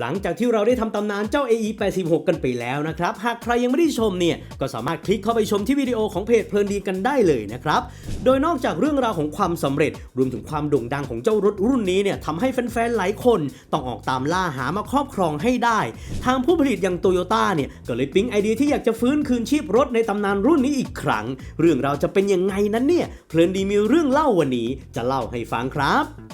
หลังจากที่เราได้ทำตำนานเจ้า AE 86กันไปแล้วนะครับ หากใครยังไม่ได้ชมเนี่ยก็สามารถคลิกเข้าไปชมที่วิดีโอของเพจเพลินดีกันได้เลยนะครับ โดยนอกจากเรื่องราวของความสำเร็จรวมถึงความโด่งดังของเจ้ารถรุ่นนี้เนี่ยทำให้แฟนๆหลายคนต้องออกตามล่าหามาครอบครองให้ได้ ทางผู้ผลิตอย่างโตโยต้าเนี่ยก็เลยปิ๊งไอเดียที่อยากจะฟื้นคืนชีพรถในตำนานรุ่นนี้อีกครั้ง เรื่องราวจะเป็นยังไงนั้นเนี่ยเพลินดีมีเรื่องเล่าวันนี้จะเล่าให้ฟังครับ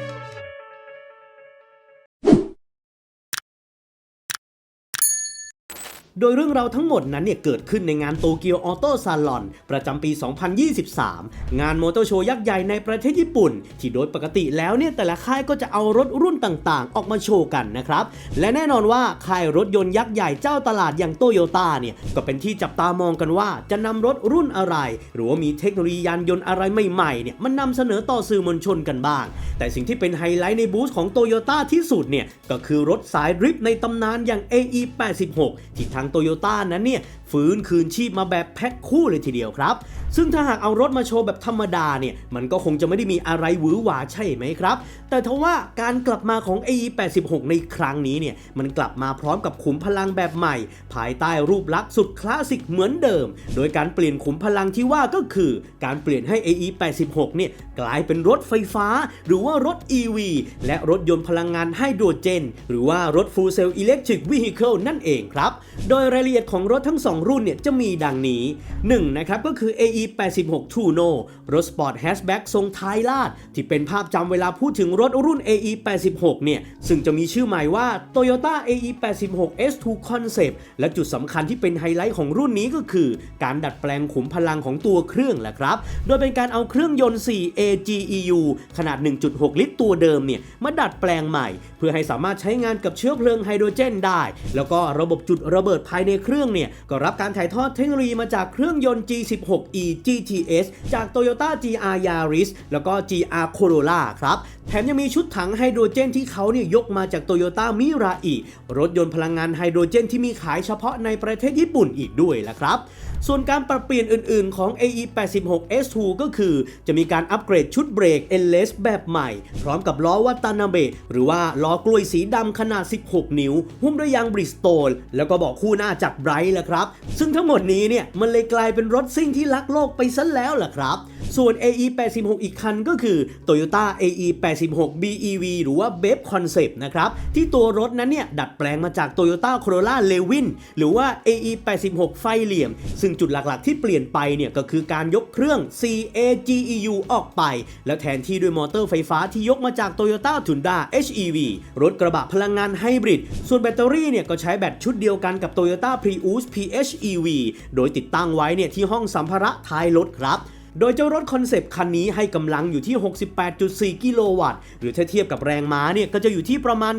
โดยเรื่องราวทั้งหมดนั้นเนี่ยเกิดขึ้นในงานโตเกียวออโต้ซาลอนประจำปี 2023 งานมอเตอร์โชว์ยักษ์ใหญ่ในประเทศญี่ปุ่น ที่โดยปกติแล้วเนี่ยแต่ละค่ายก็จะเอารถรุ่นต่างๆ ออกมาโชว์กันนะครับ และแน่นอนว่าค่ายรถยนต์ยักษ์ใหญ่เจ้าตลาดอย่างโตโยต้าเนี่ยก็เป็นที่จับตามองกันว่าจะนำรถรุ่นอะไร หรือว่ามีเทคโนโลยียานยนต์อะไรใหม่ๆเนี่ยมันนำเสนอต่อสื่อมวลชนกันบ้าง แต่สิ่งที่เป็นไฮไลท์ในบูธของโตโยต้าที่สุดเนี่ยก็คือรถสายดริฟต์ในตำนานอย่าง AE 86 ที่ทางโตโยต้านั้นเนี่ยฟื้นคืนชีพมาแบบแพ็คคู่เลยทีเดียวครับ ซึ่งถ้าหากเอารถมาโชว์แบบธรรมดาเนี่ยมันก็คงจะไม่ได้มีอะไรหวือหวาใช่ไหมครับ แต่ทว่าการกลับมาของ AE 86 ในครั้งนี้เนี่ยมันกลับมาพร้อมกับขุมพลังแบบใหม่ ภายใต้รูปลักษณ์สุดคลาสสิกเหมือนเดิม โดยการเปลี่ยนขุมพลังที่ว่าก็คือ การเปลี่ยนให้ AE 86 เนี่ยกลายเป็นรถไฟฟ้า หรือว่ารถ EV และรถยนต์พลังงานไฮโดรเจน หรือว่ารถ Full Cell Electric Vehicle นั่นเองครับโดยรายละเอียดของรถทั้ง 2 รุ่นเนี่ยจะมีดังนี้ 1. นะครับก็คือ AE 86 Tuno รถสปอร์ตแฮชแบ็กทรงท้ายลาด ที่เป็นภาพจำเวลาพูดถึงรถรุ่น AE 86เนี่ยซึ่งจะมีชื่อใหม่ว่า Toyota AE 86 S2 Concept และจุดสำคัญที่เป็นไฮไลท์ของรุ่นนี้ก็คือ การดัดแปลงขุมพลังของตัวเครื่องแหละครับ โดยเป็นการเอาเครื่องยนต์ 4 AGEU ขนาด 1.6 ลิตรตัวเดิมเนี่ยมาดัดแปลงใหม่ เพื่อให้สามารถใช้งานกับเชื้อเพลิงไฮโดรเจนได้ แล้วก็ระบบจุดระเบิดภายในเครื่องเนี่ย ก็รับการถ่ายทอดเทคโนโลยีมาจากเครื่องยนต์ G16E GTS จาก Toyota GR Yaris แล้วก็ GR Corolla ครับแถมยังมีชุดถังไฮโดรเจนที่เขาเนี่ยยกมาจาก Toyota Mirai รถยนต์พลังงานไฮโดรเจนที่มีขายเฉพาะในประเทศญี่ปุ่นอีกด้วยละครับ ส่วนการปรับเปลี่ยนอื่นๆของ AE 86 S2 ก็คือ จะมีการอัปเกรดชุดเบรก e n l e s s แบบใหม่ พร้อมกับล้อวัตานาเบะหรือว่าล้อกล้วยสีดำขนาด 16 นิ้ว หุ้มด้วยยางบริสโตนแล้วก็บอกคู่หน้าจากไบรท์ละครับ ซึ่งทั้งหมดนี้เนี่ยมันเลยกลายเป็นรถซิ่งที่รักโลกไปซะแล้วล่ะครับ ส่วน AE 86 อีกคันก็คือ Toyota AE 86 BEV หรือว่า BEV Concept นะครับ ที่ตัวรถนั้นเนี่ย ดัดแปลงมาจาก Toyota Corolla Levin หรือว่า AE 86 ไฟเหลี่ยม ซึ่งจุดหลักๆ ที่เปลี่ยนไปเนี่ย ก็คือการยกเครื่อง CAGEU ออกไป แล้วแทนที่ด้วยมอเตอร์ไฟฟ้าที่ยกมาจาก Toyota Tundra HEV รถกระบะพลังงานไฮบริด ส่วนแบตเตอรี่เนี่ย ก็ใช้แบตชุดเดียวกันกับ Toyota Prius PHEV โดยติดตั้งไว้เนี่ยที่ห้องสัมภาระท้ายรถครับ โดยเจ้ารถคอนเซปต์คันนี้ให้กำลังอยู่ที่ 68.4 กิโลวัตต์ หรือถ้าเทียบกับแรงม้าเนี่ยก็จะอยู่ที่ประมาณ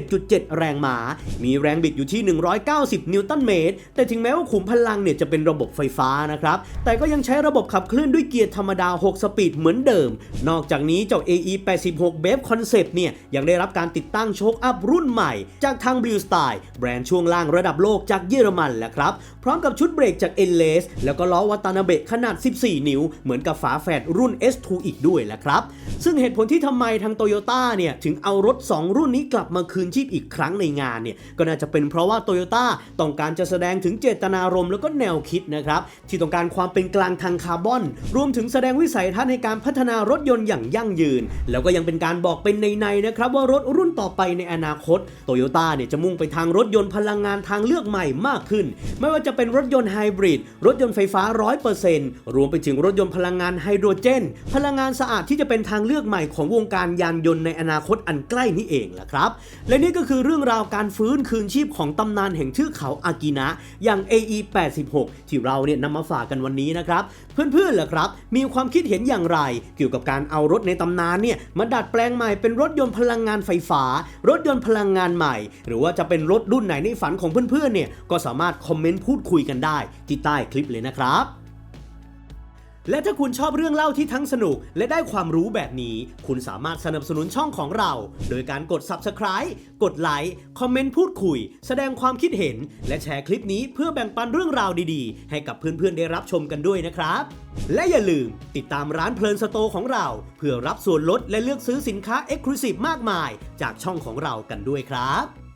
91.7 แรงม้า มีแรงบิดอยู่ที่ 190 นิวตันเมตร แต่ถึงแม้ว่าขุมพลังเนี่ยจะเป็นระบบไฟฟ้านะครับ แต่ก็ยังใช้ระบบขับเคลื่อนด้วยเกียร์ธรรมดา 6 สปีดเหมือนเดิม นอกจากนี้เจ้า AE 86 b e v Concept เนี่ยยังได้รับการติดตั้งโชคอัพรุ่นใหม่ จากทาง Blue Style แบรนด์ช่วงล่างระดับโลกจากเยอรมันแหละครับ พร้อมกับชุดเบรกจาก e n l e s แล้วก็ล้อวัตานาเบะขนาด 14 นิ้วเหมือนกับฝาแฝดรุ่น S2 อีกด้วยแหละครับ ซึ่งเหตุผลที่ทำไมทางโตโยต้าเนี่ยถึงเอารถ 2 รุ่นนี้กลับมาคืนชีพอีกครั้งในงานเนี่ยก็น่าจะเป็นเพราะว่าโตโยต้าต้องการจะแสดงถึงเจตนารมณ์แล้วก็แนวคิดนะครับที่ต้องการความเป็นกลางทางคาร์บอน รวมถึงแสดงวิสัยทัศน์ในการพัฒนารถยนต์อย่างยั่งยืน แล้วก็ยังเป็นการบอกเป็นในๆนะครับว่ารถรุ่นต่อไปในอนาคตโตโยต้าเนี่ยจะมุ่งไปทางรถยนต์พลังงานทางเลือกใหม่มากขึ้น ไม่ว่าจะเป็นรถยนต์ไฮบริดรถยนต์ไฟฟ้า 100%รวมไปถึงรถยนต์พลังงานไฮโดรเจน พลังงานสะอาดที่จะเป็นทางเลือกใหม่ของวงการยานยนต์ในอนาคตอันใกล้นี้เองล่ะครับ และนี่ก็คือเรื่องราวการฟื้นคืนชีพของตำนานแห่งเทือกเขาอากินะอย่าง AE 86ที่เราเนี่ยนำมาฝากกันวันนี้นะครับ เพื่อนๆล่ะครับ มีความคิดเห็นอย่างไร เกี่ยวกับการเอารถในตำนานเนี่ยมาดัดแปลงใหม่เป็นรถยนต์พลังงานไฟฟ้า รถยนต์พลังงานใหม่ หรือว่าจะเป็นรถรุ่นไหนในฝันของเพื่อนๆเนี่ยก็สามารถคอมเมนต์พูดคุยกันได้ที่ใต้คลิปเลยนะครับ และถ้าคุณชอบเรื่องเล่าที่ทั้งสนุก และได้ความรู้แบบนี้ คุณสามารถสนับสนุนช่องของเรา โดยการกด Subscribe กดไลค์คอมเมนต์พูดคุย แสดงความคิดเห็น และแชร์คลิปนี้เพื่อแบ่งปันเรื่องราวดีๆ ให้กับเพื่อนๆได้รับชมกันด้วยนะครับ และอย่าลืมติดตามร้านเพลินสโตของเรา เพื่อรับส่วนลดและเลือกซื้อสินค้า e x c l u s i v e มากมาย จากช่องของเรากันด้วยครับ